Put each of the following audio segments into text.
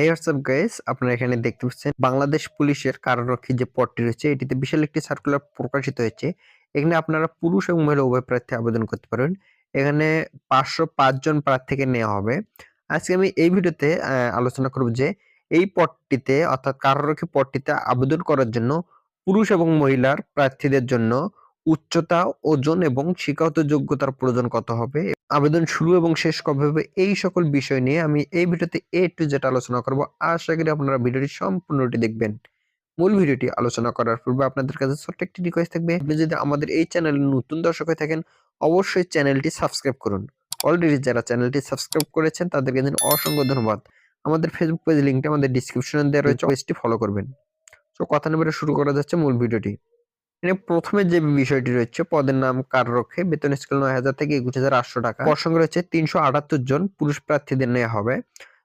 এই WhatsApp guys আপনারা এখানে দেখতে পাচ্ছেন বাংলাদেশ পুলিশের কারারক্ষী যে পদটি রয়েছে, এটিতে বিশাল একটি সার্কুলার প্রকাশিত হয়েছে। এখানে আপনারা পুরুষ এবং মহিলা উভয় প্রার্থী আবেদন করতে পারেন। এখানে পাঁচশো পাঁচজন প্রার্থীকে নেওয়া হবে। আজকে আমি এই ভিডিওতে আলোচনা করব যে এই পদটিতে, অর্থাৎ কারারক্ষী পদটিতে আবেদন করার জন্য পুরুষ এবং মহিলার প্রার্থীদের জন্য উচ্চতা, ওজন এবং শিক্ষাগত যোগ্যতার প্রয়োজন কত হবে? আবেদন শুরু এবং শেষ কবে হবে? এই সকল বিষয় নিয়ে আমি এই ভিডিওতে এ টু জেড আলোচনা করব। আশা করি আপনারা ভিডিওটি সম্পূর্ণটি দেখবেন। মূল ভিডিওটি আলোচনা করার পূর্বে আপনাদের কাছে ছোট্ট একটি রিকোয়েস্ট থাকবে। আপনি যদি আমাদের এই চ্যানেলে নতুন দর্শক হয়ে থাকেন, অবশ্যই চ্যানেলটি সাবস্ক্রাইব করুন। অলরেডি যারা চ্যানেলটি সাবস্ক্রাইব করেছেন, তাদেরকে দিন অসংখ্য ধন্যবাদ। আমাদের ফেসবুক পেজ লিঙ্কটি আমাদের ডিসক্রিপশনে দেওয়া রয়েছে পেজটি ফলো করবেন। তো কথা নেবে শুরু করা যাচ্ছে মূল ভিডিওটি। প্রথমে যে বিষয়টি রয়েছে, পদের নাম কাররক্ষে। বেতন স্কেল নয় হাজার থেকে একুশ হাজার আটশো টাকা। সংখ্যা রয়েছে তিনশো আটাত্তর জন পুরুষ প্রার্থীদের নেওয়া হবে।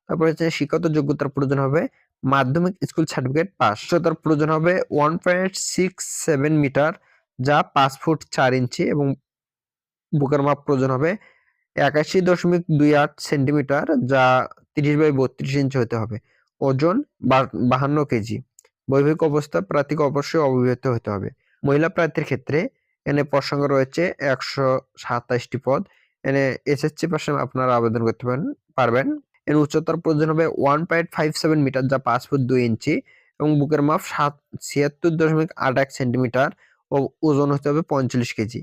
তারপর হচ্ছে শিক্ষাগত যোগ্যতার প্রয়োজন হবে, মাধ্যমিক স্কুল সার্টিফিকেট পাস তার প্রয়োজন হবে one point six seven metre যা পাঁচ ফুট চার ইঞ্চি এবং বুকের মাপ প্রয়োজন হবে একাশি দশমিক দুই আট সেন্টিমিটার, যা তিরিশ বাই বত্রিশ ইঞ্চি হতে হবে। ওজন বাহান্ন কেজি। বৈবাহিক অবস্থা প্রার্থীকে অবশ্যই অবিবাহিত হতে হবে। মহিলা প্রার্থীর ক্ষেত্রে এনে সংখ্যা রয়েছে একশো সাতাশটি পদ। এনে এসএসসি পাশে আপনারা আবেদন করতে পারেন, পারবেন। এর উচ্চতার প্রয়োজন হবে one point five seven metre, যা পাঁচ ফুট দুই ইঞ্চি এবং বুকের মাপ সাত, ছিয়াত্তর দশমিক আট এক সেন্টিমিটার ও ওজন হতে হবে পঁয়তাল্লিশ কেজি।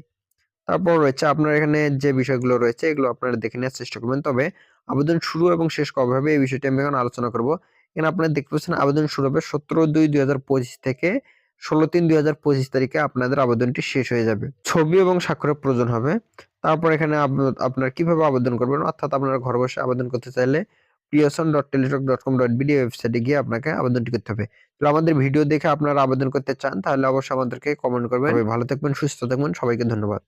তারপর রয়েছে আপনার এখানে যে বিষয়গুলো রয়েছে, এগুলো আপনারা দেখে নেওয়ার চেষ্টা করবেন। তবে আবেদন শুরু এবং শেষ কবে হবে এই বিষয়টি আমি এখন আলোচনা করব। এখানে আপনারা দেখতে পাচ্ছেন আবেদন শুরু হবে সতেরো দুই দুই হাজার পঁচিশ থেকে ষোলো তিন দুই হাজার পঁচিশ তারিখে আপনাদের আবেদনটি শেষ হয়ে যাবে। ছবি এবং স্বাক্ষরের প্রয়োজন হবে। তারপর এখানে আপনার কীভাবে আবেদন করবেন? অর্থাৎ আপনারা ঘর বসে আবেদন করতে চাইলে প্রিয়সন dot Teletalk dot com dot BD ওয়েবসাইটে গিয়ে আপনাকে আবেদনটি করতে হবে। তো আমাদের ভিডিও দেখে আপনারা আবেদন করতে চান, তাহলে অবশ্যই আমাদেরকে কমেন্ট করবেন। ভালো থাকবেন, সুস্থ থাকবেন। সবাইকে ধন্যবাদ।